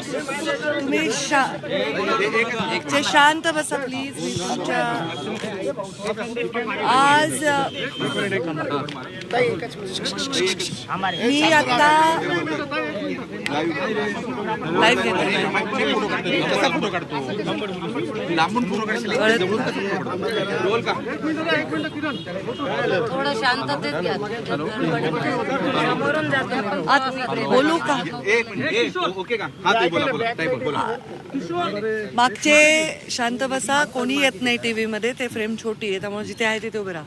तुम्ही शा जे शांत बसा प्लीज मी तुमच्या आज मी आता कसा फोटो काढतो लांबून फोटो काढतो का? थोडं शांततेत घ्या. समोरून जात नाही. आत बोलू का? एक मिनिट. ओके का? हा ते बोला बोला ताई बोल बोला. मागचे शांत बसा कोणी येत नाही टीव्ही मध्ये ते फ्रेम छोटी आहे त्यामुळे जिथे आहे तिथे उभे राहा.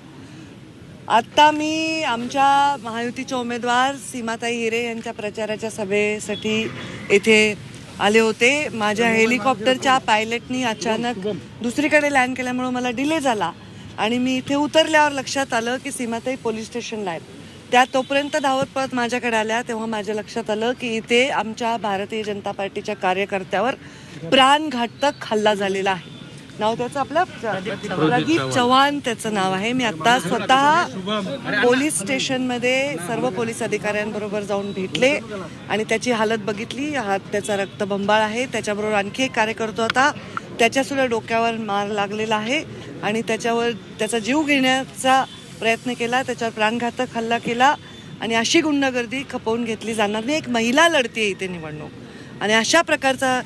आता मी आमच्या महायुतीचे उमेदवार सीमाताई हिरे यांच्या प्रचाराच्या सभेसाठी येथे आले होते. माझ्या हेलिकॉप्टरच्या पायलटनी अचानक दुसरीकडे लँड केल्यामुळे मला डिले झाला. आणि मी इथे उतरल्यावर लक्षात आलं की सीमाताई पोलीस स्टेशनला आहेत. त्या तोपर्यंत धावत पळत माझ्याकडे आल्या तेव्हा माझ्या लक्षात आलं की इथे आमच्या भारतीय जनता पार्टीच्या कार्यकर्त्यावर प्राणघातक हल्ला झालेला आहे. नाव त्याचं आपलं? प्रदीप चव्हाण. त्याचं नाव आहे. मी आता स्वतः पोलीस स्टेशनमध्ये सर्व पोलीस अधिकाऱ्यांबरोबर जाऊन भेटले आणि त्याची हालत बघितली. हात त्याचा रक्तबंबाळ आहे. त्याच्याबरोबर आणखी एक कार्यकर्ता होता. त्याच्या सुद्धा डोक्यावर मार लागलेला आहे आणि त्याच्यावर त्याचा जीव घेण्याचा प्रयत्न केला. त्याच्यावर प्राणघातक हल्ला केला आणि अशी गुंडगर्दी खपवून घेतली जाणार नाही. एक महिला लढते इथे निवडणूक. आणि अशा प्रकारचा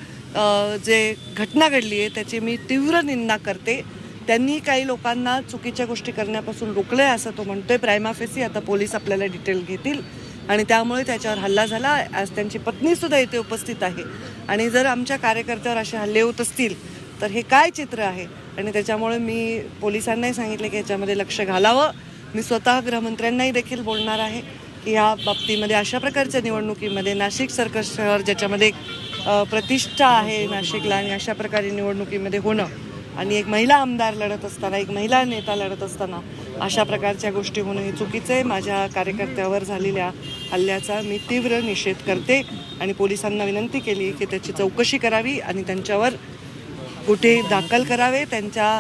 जे घटना घडली आहे त्याची मी तीव्र निंदा करते. त्यांनी काही लोकांना चुकीच्या गोष्टी करण्यापासून रोखलं आहे असं तो म्हणतोय. प्रायमाफेसी आता पोलीस आपल्याला डिटेल घेतील. आणि त्यामुळे त्याच्यावर हल्ला झाला. आज त्यांची पत्नीसुद्धा इथे उपस्थित आहे. आणि जर आमच्या कार्यकर्त्यावर असे हल्ले होत असतील तर हे काय चित्र आहे? आणि त्याच्यामुळे मी पोलिसांनाही सांगितले की याच्यामध्ये लक्ष घालावं. मी स्वतः गृहमंत्र्यांनाही देखील बोलणार आहे की ह्या बाबतीमध्ये अशा प्रकारच्या निवडणुकीमध्ये नाशिक सरकार शहर ज्याच्यामध्ये प्रतिष्ठा आहे नाशिकला आणि अशा प्रकारे निवडणुकीमध्ये होणं. आणि एक महिला आमदार लढत असताना एक महिला नेता लढत असताना अशा प्रकारच्या गोष्टी होणं हे चुकीचं आहे. माझ्या कार्यकर्त्यावर झालेल्या हल्ल्याचा मी तीव्र निषेध करते आणि पोलिसांना विनंती केली की त्याची चौकशी करावी आणि त्यांच्यावर कुठे दाखल करावे. त्यांच्या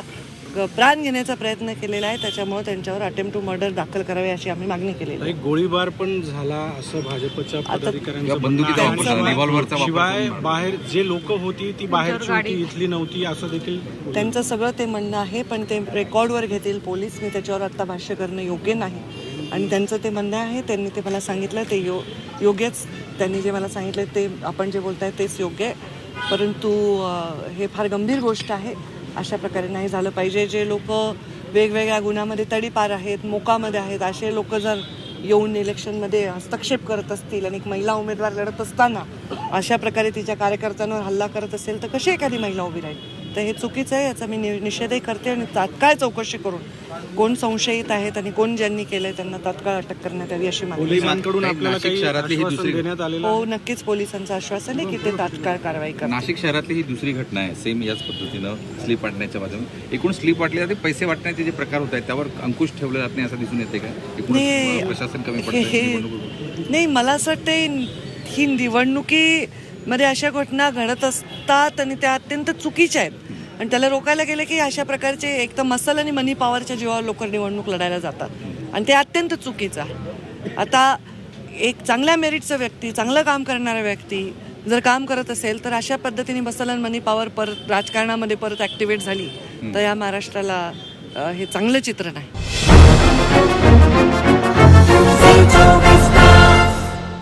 प्राण घेण्याचा प्रयत्न केलेला आहे त्याच्यामुळे त्यांच्यावर अटेम्प्ट टू मर्डर दाखल करावे अशी आम्ही मागणी केलेली आहे. एक गोळीबार पण झाला असं भाजपच्या पदाधिकाऱ्यांचं शिवाय. बाहेर जे लोक होती ती बाहेरची होती इथली नव्हती असं देखील त्यांचं सगळं ते म्हणणं आहे पण ते रेकॉर्डवर घेतील. पोलीस मी त्याच्यावर आत्ता भाष्य करणं योग्य नाही. आणि त्यांचं ते म्हणणं आहे त्यांनी ते मला सांगितलं ते यो योग्यच त्यांनी जे मला सांगितलं ते आपण जे बोलताय तेच योग्य आहे. परंतु हे फार गंभीर गोष्ट आहे. अशा प्रकारे नाही झालं पाहिजे. जे लोक वेगवेगळ्या गुन्ह्यामध्ये तडीपार आहेत मोकामध्ये आहेत असे लोक जर येऊन इलेक्शनमध्ये हस्तक्षेप करत असतील आणि एक महिला उमेदवार लढत असताना अशा प्रकारे तिच्या कार्यकर्त्यांवर हल्ला करत असेल तर कशी एखादी महिला उभी राहील? तर हे चुकीचं आहे याचा मी नि- निषेधही करते आणि तात्काळ चौकशी करून कोण संशयित आहेत आणि कोण ज्यांनी केलंय त्यांना तात्काळ अटक करण्यात यावी अशी मागणी. ही हो नक्कीच पोलिसांचं आश्वासन आहे की ते तात्काळ कारवाई करतील. नाशिक शहरातली ही दुसरी घटना आहे. सेम याच पद्धतीनं स्लीप वाटण्याच्या माध्यमातून. एकूण स्लीप वाटली जाते पैसे वाटण्याचे जे प्रकार होत आहेत त्यावर अंकुश ठेवला जात नाही असं दिसून येते का? एकूण प्रशासन कमी पडतं निवडणूक नाही मला असं वाटतं ही मध्ये अशा घटना घडत असतात आणि त्या अत्यंत चुकीच्या आहेत. आणि त्याला रोकायला गेलं की अशा प्रकारचे एक तर मसल आणि मनी पॉवरच्या जीवावर लोक निवडणूक लढायला जातात. आणि ते अत्यंत चुकीचं आहे. आता एक चांगल्या मेरिटचा व्यक्ती चांगलं काम करणारा व्यक्ती जर काम करत असेल तर अशा पद्धतीने मसल आणि मनी पॉवर परत राजकारणामध्ये परत ॲक्टिवेट झाली तर या महाराष्ट्राला हे चांगलं चित्र नाही